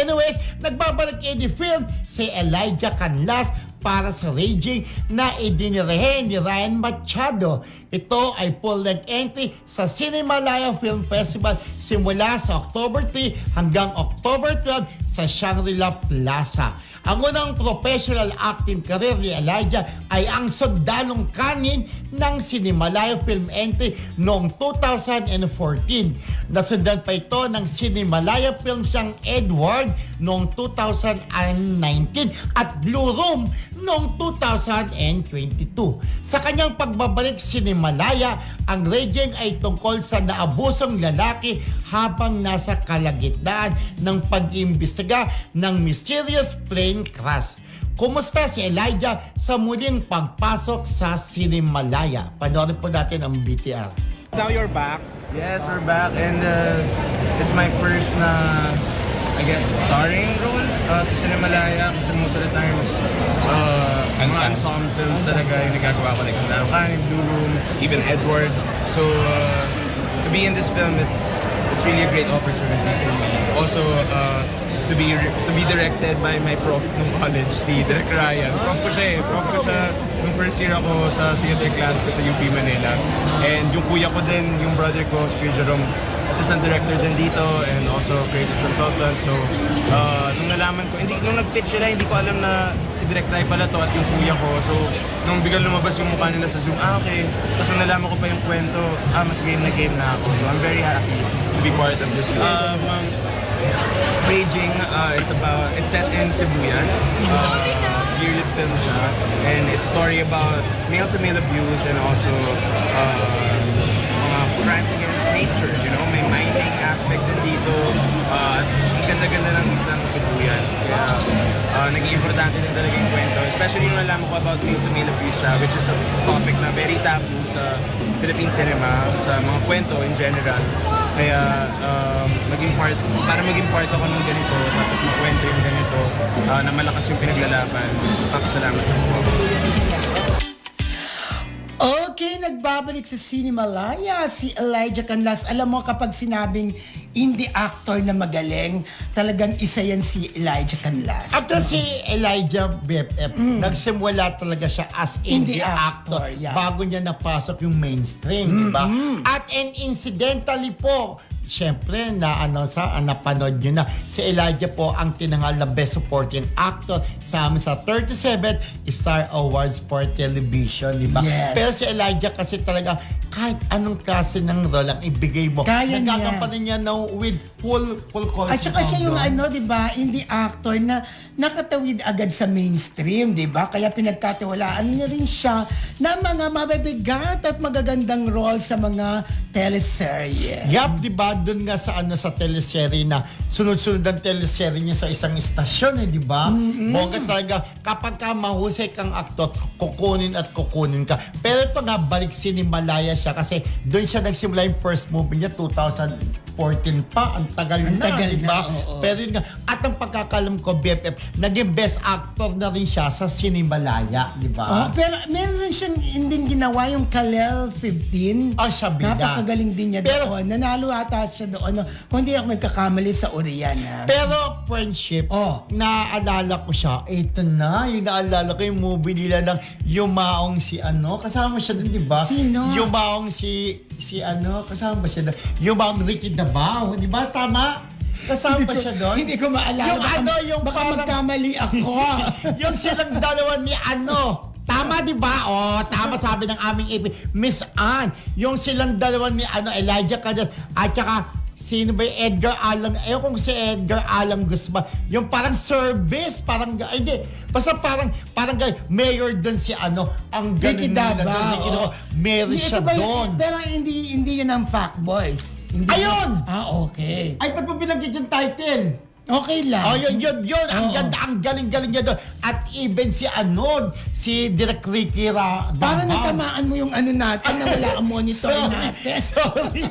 anyway Anyways, nagbabalik the film si Elijah Canlas para sa Raging na idinirehe ni Ryan Machado. Ito ay full-length entry sa Cinemalaya Film Festival simula sa October 3 hanggang October 12 sa Shangri-La Plaza. Ang unang professional acting career ni Elijah ay ang sundalong kanin ng Cinemalaya Film Entry noong 2014. Nasundan pa ito ng Cinemalaya Film siyang Edward noong 2019 at Blue Room noong 2022. Sa kanyang pagbabalik Cinemalaya, ang Raging ay tungkol sa naabusong lalaki habang nasa kalagitnaan ng pag-imbestiga ng mysterious plane crash. Kumusta si Elijah sa muling pagpasok sa Cinemalaya? Panoorin po natin ang BTR. Now you're back. Yes, we're back and uh, it's my first na, I guess, starring role uh, sa Cinemalaya kasi most of the times, uh, mga ensemble films talaga yung nagagawa ko like sa Larukan, Blue Room, even Edward. So, uh, to be in this film, it's it's really a great opportunity for me. Also, uh, to be to be directed by my prof nung college, si Direk Ryan. Prof ko siya eh. Prof ko siya nung first year ako sa theater class ko sa UP Manila. And yung kuya ko din, yung brother ko, si Jerome, assistant director din dito and also creative consultant. So, uh, nung nalaman ko, hindi, nung nag-pitch sila, hindi ko alam na si Direk Rai pala to at yung kuya ko. So, nung biglang lumabas yung mukha nila sa Zoom, ah, okay. Tapos nung nalaman ko pa yung kwento, ah, mas game na game na ako. So, I'm very happy to be part of this. Um, um, Raging, uh, it's about, it's set in Sibuyan. Uh, yearly film siya. And it's story about male-to-male abuse and also uh, mga crimes against nature, you know? May mining aspect din dito. Uh, ganda-ganda ng isla ng Sibuyan. Kaya uh, naging importante din talaga yung kwento. Especially nung nalaman ko about male-to-male abuse siya, which is a topic na very taboo sa Philippine cinema, sa mga kwento in general. Kaya um, maging part, para maging part ako ng ganito, tapos makwento yung ganito, uh, na malakas yung pinaglalaban, papasalamat ako. Nagbabalik sa Cinemalaya si Elijah Canlas. Alam mo kapag sinabing indie actor na magaling, talagang isa yan si Elijah Canlas. After si Elijah BFF, nagsimula talaga siya as indie, Indie actor, actor, yeah. bago niya napasok yung mainstream, di ba? At and incidentally po, Siyempre, na ano sa ah, napanood nyo na si Elijah po ang tinangal na Best Supporting Actor sa amin sa 37 Star Awards for Television, di ba? Yes. Pero si Elijah kasi talaga kahit anong klase ng role ang ibigay mo, Kaya niya. nagkakampanan niya na with full full At saka siya yung ano, 'di ba, indie actor na nakatawid agad sa mainstream, 'di ba? Kaya pinagkatiwalaan niya rin siya na mga mabibigat at magagandang role sa mga teleserye. Yap, di ba? Doon nga sa ano sa teleserye na sunod-sunod ang teleserye niya sa isang istasyon, eh, di ba? Bongga talaga, kapag ka mahusay kang aktor, kukunin at kukunin ka. Pero ito nga, balik sinimalaya siya kasi doon siya nagsimula yung first movie niya, 2014 pa. Ang tagal Ang na, tagal di ba? na, oo. Pero yun nga, at ang pagkakalam ko, BFF, naging best actor na rin siya sa Sinimalaya, di ba? Oh, pero meron rin siyang hindi ginawa yung Kalel 15. Ah, siya bida. Napakagaling din niya Pero- doon. Nanalo ata siya doon. No? Kung hindi ako nagkakamali sa Oriana. Pero friendship, Oh. naaalala ko siya, ito na, yung naalala ko yung movie nila ng Yumaong si ano, kasama siya doon, di ba? Sino? Yumaong si, si ano, kasama ba siya doon? Yumaong Ricky Dabao, di ba? Tama? Kasama ba siya doon? Hindi ko maalala. Yung baka, ano, yung baka parang- magkamali ako. yung silang dalawa ni ano, Tama di ba? Oh, tama sabi ng aming AP, Miss Ann. Yung silang dalawa ni ano Elijah Cadas at saka sino ba Edgar Alang, eh kung si Edgar Alang Guzman, yung parang service, parang, ay hindi, basta parang, parang gay- mayor doon si ano, ang Ricky galing nila Davao. doon, Ricky Davao. mayor Hindi, siya ito ba yun? doon. Pero hindi hindi yun ang Fact Boys. Hindi Ayun! Ah, okay. Ay, ba't mo binanggit yung title? Okay lang. Oh, yun, yun, yun. Ang Oo. ganda, ang galing-galing niya doon. At even si Anon, si Direk Ricky Ra, Para natamaan mo yung ano natin na wala ang monitor Sorry, natin. sorry.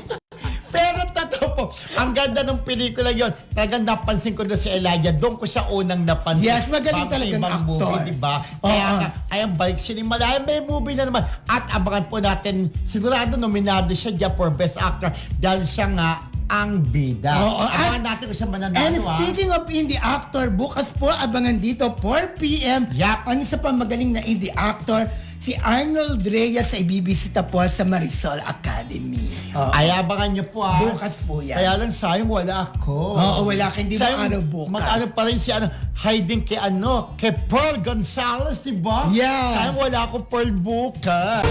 Po, ang ganda ng pelikula yon. Talagang napansin ko doon si Elijah. Doon ko siya unang napansin. Yes, magaling talagang ibang actor. movie, di ba? Kaya nga, ayan, balik sinimalaya. May movie na naman. At abangan po natin, sigurado nominado siya dyan for Best Actor dahil siya nga ang bida. Oo, Abangan at- natin kung siya And mananalo ah. speaking of indie actor, bukas po abangan dito 4pm. Yup. Ang isa pa magaling na indie actor, si Arnold Reyes ay bibisita po sa Marisol Academy. Oo. Ay, abangan niyo po ah. Bukas po yan. Kaya lang sayang wala ako. Oo, wala ka, hindi Sayang araw bukas. Mag-ano pa rin si ano, hiding kay ano, kay Pearl Gonzalez, di ba? Yeah. Sayang wala ako Pearl bukas.